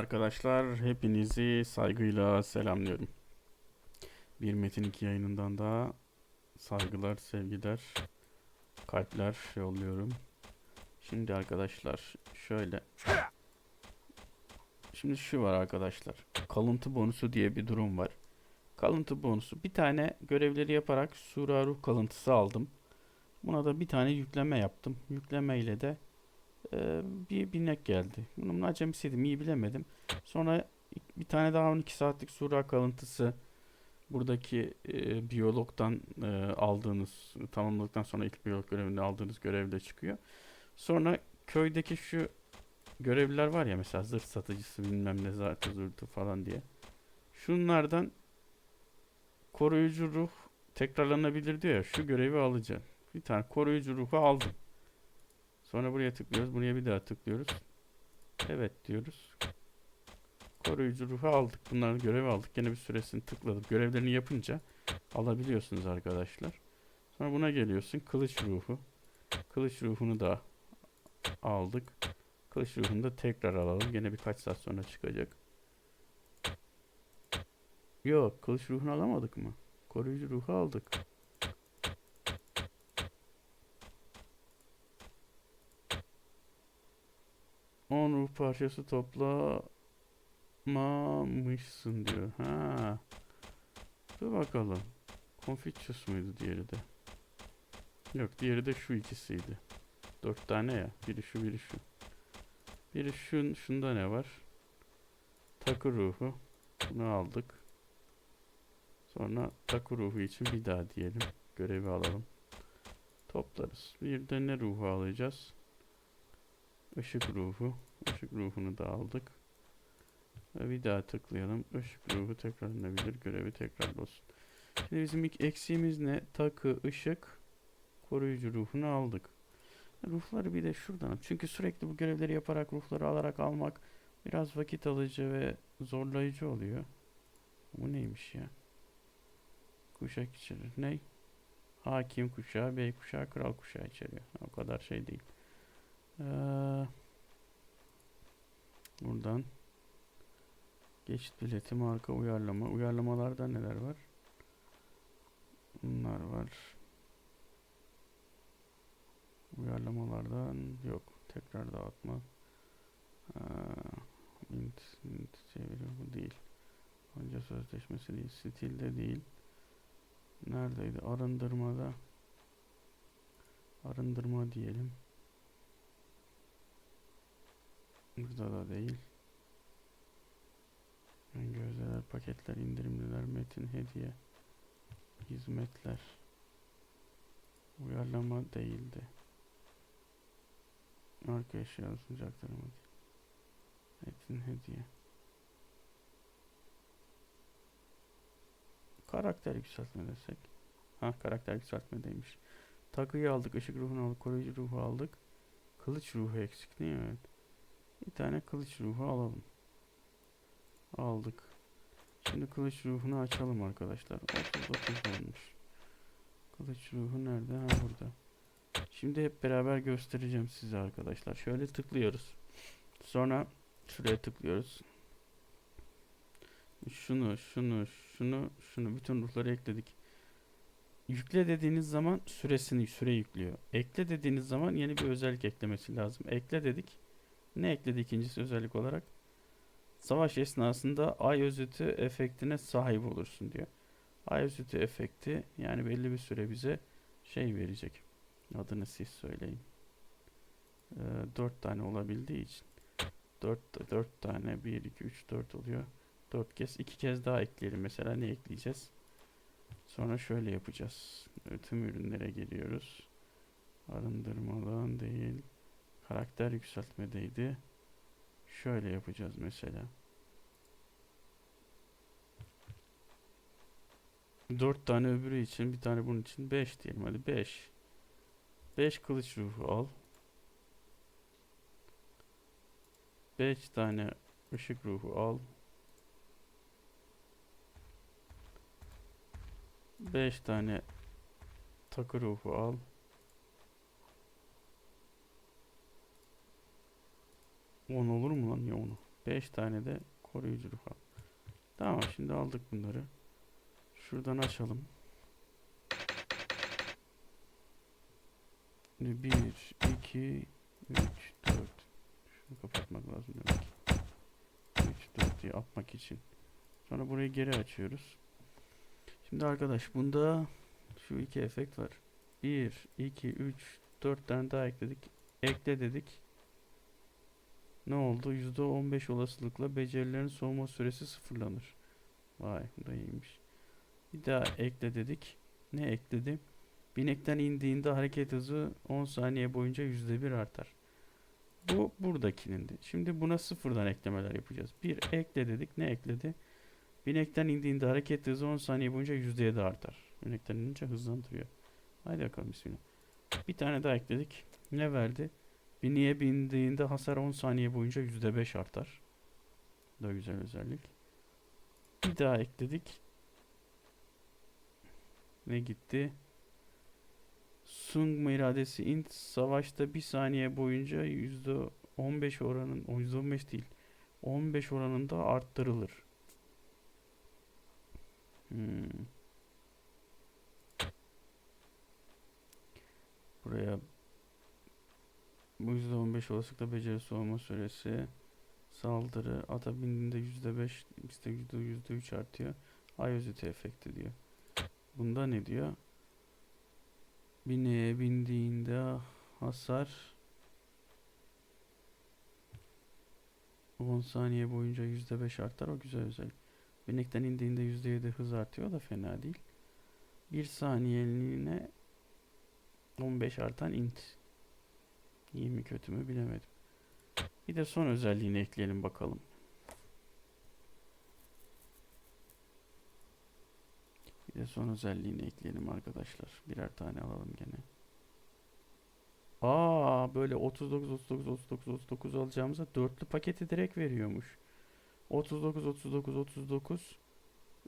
arkadaşlar. Hepinizi saygıyla selamlıyorum. Bir Metin 2 yayınından daha saygılar, sevgiler, kalpler yolluyorum. Şimdi arkadaşlar şöyle. Şimdi şu var arkadaşlar. Kalıntı bonusu diye bir durum var. Kalıntı bonusu. Bir tane görevleri yaparak Sura Ruh kalıntısı aldım. Buna da bir tane yükleme yaptım. Yükleme ile de ee, bir binek geldi. Bunun acemisiydim iyi bilemedim. Sonra bir tane daha 12 saatlik sura kalıntısı buradaki e, biyologdan e, aldığınız tamamladıktan sonra ilk biyolog görevinde aldığınız görevde çıkıyor. Sonra köydeki şu görevliler var ya mesela zırh satıcısı bilmem ne zaten zırhtı falan diye. Şunlardan koruyucu ruh tekrarlanabilir diyor ya şu görevi alacağım. Bir tane koruyucu ruhu aldım. Sonra buraya tıklıyoruz. Buraya bir daha tıklıyoruz. Evet diyoruz. Koruyucu ruhu aldık. Bunların görevi aldık. Yine bir süresini tıkladım. Görevlerini yapınca alabiliyorsunuz arkadaşlar. Sonra buna geliyorsun. Kılıç ruhu. Kılıç ruhunu da aldık. Kılıç ruhunu da tekrar alalım. Yine birkaç saat sonra çıkacak. Yok. Kılıç ruhunu alamadık mı? Koruyucu ruhu aldık. On ruh parçası toplamamışsın diyor. Ha. Dur bakalım. Confucius muydu diğeri de? Yok diğeri de şu ikisiydi. Dört tane ya. Biri şu biri şu. Biri şun, şunda ne var? Takı ruhu. Bunu aldık. Sonra takı ruhu için bir daha diyelim. Görevi alalım. Toplarız. Bir de ne ruhu alacağız? Işık ruhu. Işık ruhunu da aldık. Ve bir daha tıklayalım. Işık ruhu tekrarlanabilir. Görevi tekrar olsun. Şimdi bizim ilk eksiğimiz ne? Takı, ışık, koruyucu ruhunu aldık. Ruhları bir de şuradan. Çünkü sürekli bu görevleri yaparak ruhları alarak almak biraz vakit alıcı ve zorlayıcı oluyor. Bu neymiş ya? Kuşak içerir. Ney? Hakim kuşağı, bey kuşağı, kral kuşağı içeriyor. O kadar şey değil. Ee, buradan geçit bileti, marka uyarlama. Uyarlamalarda neler var? Bunlar var. Uyarlamalardan yok. Tekrar dağıtma. Ee, int, int çeviri bu değil. Önce sözleşmesi değil. Stilde değil. Neredeydi? Arındırmada. Arındırma diyelim. Burada da değil. Gözdeler, paketler, indirimliler, metin, hediye, hizmetler. Uyarlama değildi. Arka eşya sunacaklarım. Metin, hediye. Karakter yükseltme desek. Ha karakter yükseltmedeymiş. Takıyı aldık, ışık ruhunu aldık, koruyucu ruhu aldık. Kılıç ruhu eksik değil mi? Evet. Bir tane kılıç ruhu alalım. Aldık. Şimdi kılıç ruhunu açalım arkadaşlar. 39 olmuş. Kılıç ruhu nerede? Ha burada. Şimdi hep beraber göstereceğim size arkadaşlar. Şöyle tıklıyoruz. Sonra şuraya tıklıyoruz. Şunu, şunu, şunu, şunu bütün ruhları ekledik. Yükle dediğiniz zaman süresini süre yüklüyor. Ekle dediğiniz zaman yeni bir özellik eklemesi lazım. Ekle dedik. Ne ekledi ikincisi özellik olarak? Savaş esnasında ay özütü efektine sahip olursun diyor. Ay özütü efekti yani belli bir süre bize şey verecek. Adını siz söyleyin. Ee, 4 tane olabildiği için. 4, 4 tane 1, 2, 3, 4 oluyor. 4 kez 2 kez daha ekleyelim. Mesela ne ekleyeceğiz? Sonra şöyle yapacağız. Tüm ürünlere geliyoruz. Arındırmadan değil. Karakter yükseltmedeydi. Şöyle yapacağız mesela. 4 tane öbürü için, bir tane bunun için 5 diyelim. Hadi 5. 5 kılıç ruhu al. 5 tane ışık ruhu al. 5 tane takı ruhu al. On olur mu lan ya onu? 5 tane de koruyucu ruh al. Tamam şimdi aldık bunları. Şuradan açalım. 1, 2, 3, 4. Şunu kapatmak lazım demek ki. 3, 4 diye atmak için. Sonra burayı geri açıyoruz. Şimdi arkadaş bunda şu iki efekt var. 1, 2, 3, 4 tane daha ekledik. Ekle dedik. Ne oldu? %15 olasılıkla becerilerin soğuma süresi sıfırlanır. Vay bu da iyiymiş. Bir daha ekle dedik. Ne ekledi? Binekten indiğinde hareket hızı 10 saniye boyunca %1 artar. Bu buradakinindi. Şimdi buna sıfırdan eklemeler yapacağız. Bir ekle dedik. Ne ekledi? Binekten indiğinde hareket hızı 10 saniye boyunca %7 artar. Binekten inince hızlandırıyor. Haydi bakalım bismillah. Bir tane daha ekledik. Ne verdi? Bineğe bindiğinde hasar 10 saniye boyunca %5 artar. Da güzel özellik. Bir daha ekledik. Ne gitti? Sung iradesi int savaşta bir saniye boyunca %15 oranın, o %15 değil, 15 oranında arttırılır. Hmm. Buraya bu %15 olasılıkla beceri soğuma süresi saldırı ata bindiğinde %5 işte %3 artıyor. Ay özeti efekti diyor. Bunda ne diyor? Bineğe bindiğinde hasar 10 saniye boyunca %5 artar. O güzel özellik. Binekten indiğinde %7 hız artıyor. Da fena değil. 1 saniyeliğine 15 artan int. İyi mi kötü mü bilemedim. Bir de son özelliğini ekleyelim bakalım. Bir de son özelliğini ekleyelim arkadaşlar. Birer tane alalım gene. Aa böyle 39 39 39 39 alacağımıza dörtlü paketi direkt veriyormuş. 39 39 39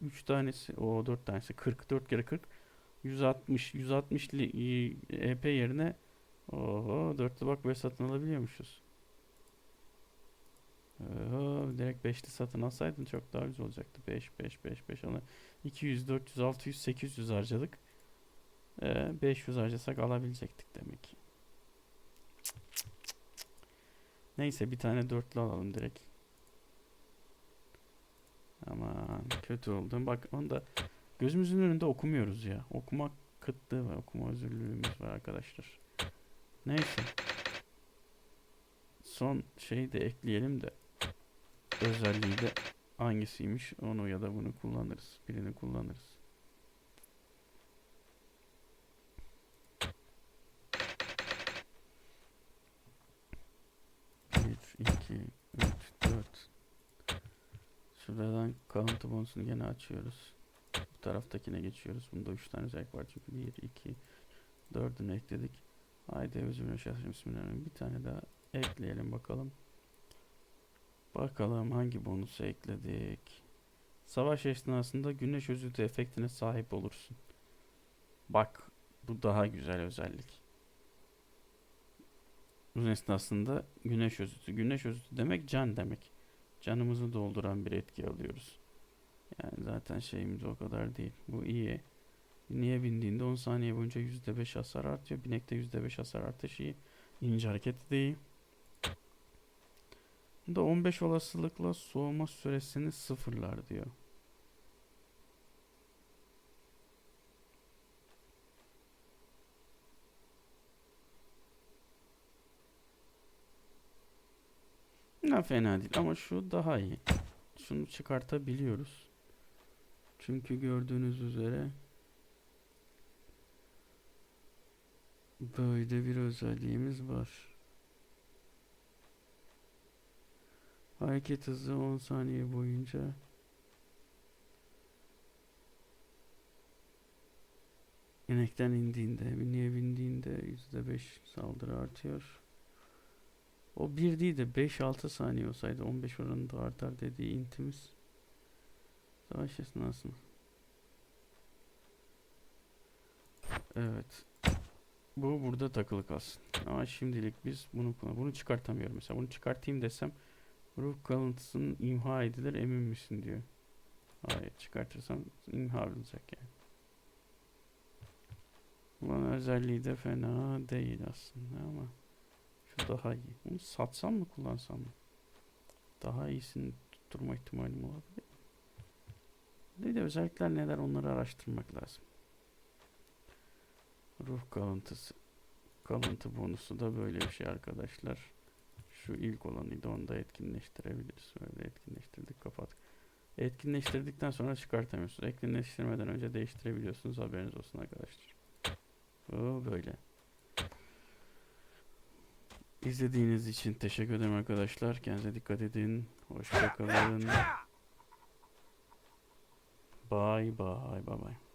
3 tanesi o 4 tanesi 40 4 kere 40 160 160 li- EP yerine oho dörtlü bak ve satın alabiliyormuşuz. Oho, direkt 5'li satın alsaydın çok daha güzel olacaktı. 5 5 5 5 ona 200 400 600 800 harcadık. Ee, 500 harcasak alabilecektik demek ki. Neyse bir tane dörtlü alalım direkt. Aman kötü oldu. Bak onu da gözümüzün önünde okumuyoruz ya. Okuma kıtlığı var. Okuma özürlüğümüz var arkadaşlar. Neyse. Son şeyi de ekleyelim de özelliği de hangisiymiş onu ya da bunu kullanırız. Birini kullanırız. Bir, iki, üç, dört. Şuradan kalıntı bonusunu gene açıyoruz. Bu taraftakine geçiyoruz. Bunda üç tane özellik var çünkü bir, iki, dördünü ekledik. Haydi şahsım bismillahirrahmanirrahim. Bir tane daha ekleyelim bakalım. Bakalım hangi bonusu ekledik. Savaş esnasında güneş özütü efektine sahip olursun. Bak bu daha güzel özellik. Bunun esnasında güneş özütü. Güneş özütü demek can demek. Canımızı dolduran bir etki alıyoruz. Yani zaten şeyimiz o kadar değil. Bu iyi. Niye bindiğinde 10 saniye boyunca %5 hasar artıyor. Binekte %5 hasar artışı iyi. İnce hareketi de iyi. Bunda 15 olasılıkla soğuma süresini sıfırlar diyor. Ne fena değil ama şu daha iyi. Şunu çıkartabiliyoruz. Çünkü gördüğünüz üzere böyle bir özelliğimiz var. Hareket hızı 10 saniye boyunca inekten indiğinde, bineye bindiğinde %5 saldırı artıyor. O 1 değil de 5-6 saniye olsaydı 15 oranında artar dediği intimiz. Savaş esnasında. Evet. Bu burada takılı kalsın. Ama şimdilik biz bunu. Bunu çıkartamıyorum mesela. Bunu çıkartayım desem Ruh kalıntısının imha edilir emin misin diyor. Hayır çıkartırsan imha olacak yani. Ulan özelliği de fena değil aslında ama şu daha iyi. Bunu satsam mı kullansam mı? Daha iyisini tutturma ihtimalim olabilir. Bir de özellikler neler onları araştırmak lazım. Ruh kalıntısı. Kalıntı bonusu da böyle bir şey arkadaşlar. Şu ilk olanıydı onu da etkinleştirebiliriz. Böyle etkinleştirdik kapattık. Etkinleştirdikten sonra çıkartamıyorsunuz. Etkinleştirmeden önce değiştirebiliyorsunuz. Haberiniz olsun arkadaşlar. O böyle. İzlediğiniz için teşekkür ederim arkadaşlar. Kendinize dikkat edin. Hoşçakalın. Bye bye bye bye.